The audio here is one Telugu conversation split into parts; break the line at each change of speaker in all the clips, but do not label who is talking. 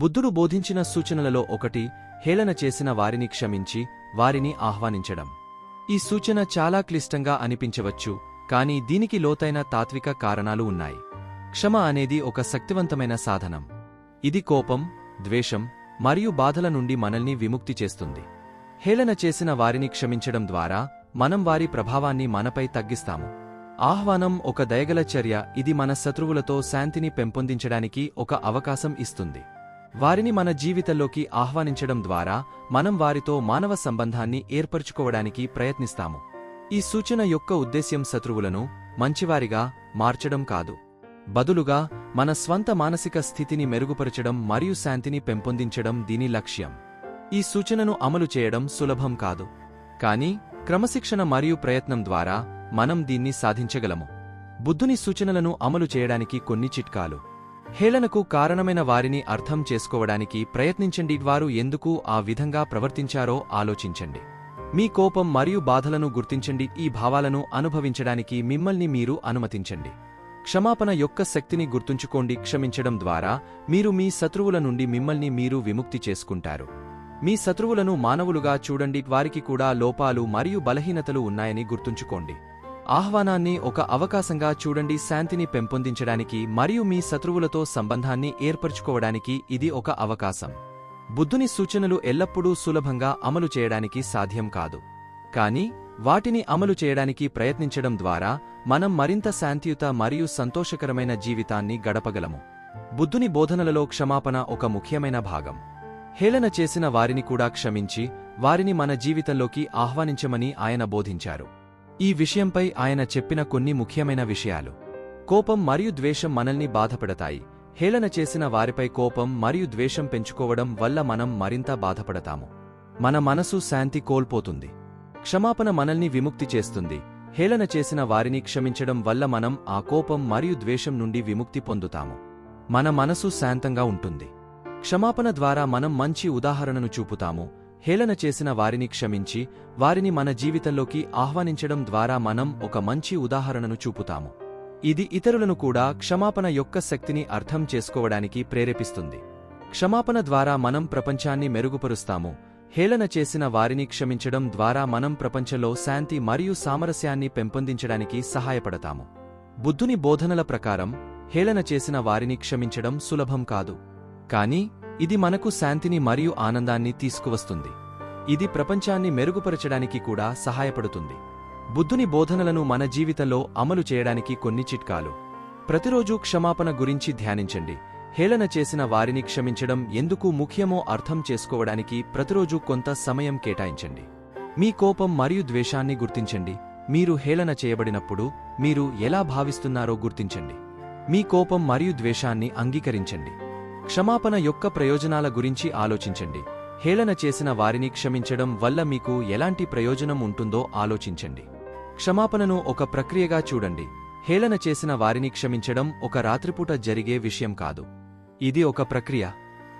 బుద్ధుడు బోధించిన సూచనలలో ఒకటి హేళన చేసిన వారిని క్షమించి వారిని ఆహ్వానించడం. ఈ సూచన చాలా క్లిష్టంగా అనిపించవచ్చు కానీ దీనికి లోతైన తాత్విక కారణాలు ఉన్నాయి. క్షమ అనేది ఒక శక్తివంతమైన సాధనం. ఇది కోపం ద్వేషం మరియు బాధల నుండి మనల్ని విముక్తి చేస్తుంది. హేళన చేసిన వారిని క్షమించడం ద్వారా మనం వారి ప్రభావాన్ని మనపై తగ్గిస్తాము. ఆహ్వానం ఒక దయగల చర్య ఇది మన శత్రువులతో శాంతిని పెంపొందించడానికి ఒక అవకాశం ఇస్తుంది. వారిని మన జీవితంలోకి ఆహ్వానించడం ద్వారా మనం వారితో మానవ సంబంధాన్ని ఏర్పరచుకోవడానికి ప్రయత్నిస్తాము. ఈ సూచన యొక్క ఉద్దేశ్యం శత్రువులను మంచివారిగా మార్చడం కాదు. బదులుగా మన స్వంత మానసిక స్థితిని మెరుగుపరచడం మరియు శాంతిని పెంపొందించడం దీని లక్ష్యం. ఈ సూచనను అమలు చేయడం సులభం కాదు. కానీ క్రమశిక్షణ మరియు ప్రయత్నం ద్వారా మనం దీన్ని సాధించగలము. బుద్ధుని సూచనలను అమలు చేయడానికి కొన్ని చిట్కాలు. హేళనకు కారణమైన వారిని అర్థం చేసుకోవడానికి ప్రయత్నించండి. వారు ఎందుకు ఆ విధంగా ప్రవర్తించారో ఆలోచించండి. మీ కోపం మరియు బాధలను గుర్తించండి. ఈ భావాలను అనుభవించడానికి మిమ్మల్ని మీరు అనుమతించండి. క్షమాపణ యొక్క శక్తిని గుర్తుంచుకోండి. క్షమించడం ద్వారా మీరు మీ శత్రువుల నుండి మిమ్మల్ని మీరు విముక్తి చేసుకుంటారు. మీ శత్రువులను మానవులుగా చూడండి. వారికి కూడా లోపాలు మరియు బలహీనతలు ఉన్నాయని గుర్తుంచుకోండి. ఆహ్వానాన్ని ఒక అవకాశంగా చూడండి శాంతిని పెంపొందించడానికి మరియు మీ శత్రువులతో సంబంధాన్ని ఏర్పరచుకోవడానికి ఇది ఒక అవకాశం. బుద్ధుని సూచనలు ఎల్లప్పుడూ సులభంగా అమలు చేయడానికి సాధ్యం కాదు. కానీ వాటిని అమలు చేయడానికి ప్రయత్నించడం ద్వారా మనం మరింత శాంతియుత మరియు సంతోషకరమైన జీవితాన్ని గడపగలము. బుద్ధుని బోధనలలో క్షమాపణ ఒక ముఖ్యమైన భాగం. హేళన చేసిన వారిని కూడా క్షమించి వారిని మన జీవితంలోకి ఆహ్వానించమని ఆయన బోధించారు. ఈ విషయంపై ఆయన చెప్పిన కొన్ని ముఖ్యమైన విషయాలు. కోపం మరియు ద్వేషం మనల్ని బాధపడతాయి. హేళన చేసిన వారిపై కోపం మరియు ద్వేషం పెంచుకోవడం వల్ల మనం మరింత బాధపడతాము. మన మనసు శాంతి కోల్పోతుంది. క్షమాపణ మనల్ని విముక్తి చేస్తుంది. హేళన చేసిన వారిని క్షమించడం వల్ల మనం ఆ కోపం మరియు ద్వేషం నుండి విముక్తి పొందుతాము. మన మనసు శాంతంగా ఉంటుంది. క్షమాపణ ద్వారా మనం మంచి ఉదాహరణను చూపుతాము. హేళన చేసిన వారిని క్షమించి వారిని మన జీవితంలోకి ఆహ్వానించడం ద్వారా మనం ఒక మంచి ఉదాహరణను చూపుతాము. ఇది ఇతరులను కూడా క్షమాపణ యొక్క శక్తిని అర్థం చేసుకోవడానికి ప్రేరేపిస్తుంది. క్షమాపణ ద్వారా మనం ప్రపంచాన్ని మెరుగుపరుస్తాము. హేళన చేసిన వారిని క్షమించడం ద్వారా మనం ప్రపంచంలో శాంతి మరియు సామరస్యాన్ని పెంపొందించడానికి సహాయపడతాము. బుద్ధుని బోధనల ప్రకారం హేళన చేసిన వారిని క్షమించడం సులభం కాదు. కాని ఇది మనకు శాంతిని మరియు ఆనందాన్ని తీసుకువస్తుంది. ఇది ప్రపంచాన్ని మెరుగుపరచడానికి కూడా సహాయపడుతుంది. బుద్ధుని బోధనలను మన జీవితంలో అమలు చేయడానికి కొన్ని చిట్కాలు. ప్రతిరోజూ క్షమాపణ గురించి ధ్యానించండి. హేళన చేసిన వారిని క్షమించడం ఎందుకు ముఖ్యమో అర్థం చేసుకోవడానికి ప్రతిరోజూ కొంత సమయం కేటాయించండి. మీ కోపం మరియు ద్వేషాన్ని గుర్తించండి. మీరు హేళన చేయబడినప్పుడు మీరు ఎలా భావిస్తున్నారో గుర్తించండి. మీ కోపం మరియు ద్వేషాన్ని అంగీకరించండి. క్షమాపణ యొక్క ప్రయోజనాల గురించి ఆలోచించండి. హేళన చేసిన వారిని క్షమించడం వల్ల మీకు ఎలాంటి ప్రయోజనం ఉంటుందో ఆలోచించండి. క్షమాపణను ఒక ప్రక్రియగా చూడండి. హేళన చేసిన వారిని క్షమించడం ఒక రాత్రిపూట జరిగే విషయం కాదు. ఇది ఒక ప్రక్రియ.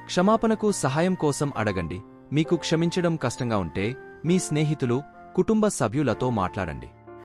క్షమాపణకు సహాయం కోసం అడగండి. మీకు క్షమించడం కష్టంగా ఉంటే మీ స్నేహితులు కుటుంబ సభ్యులతో మాట్లాడండి.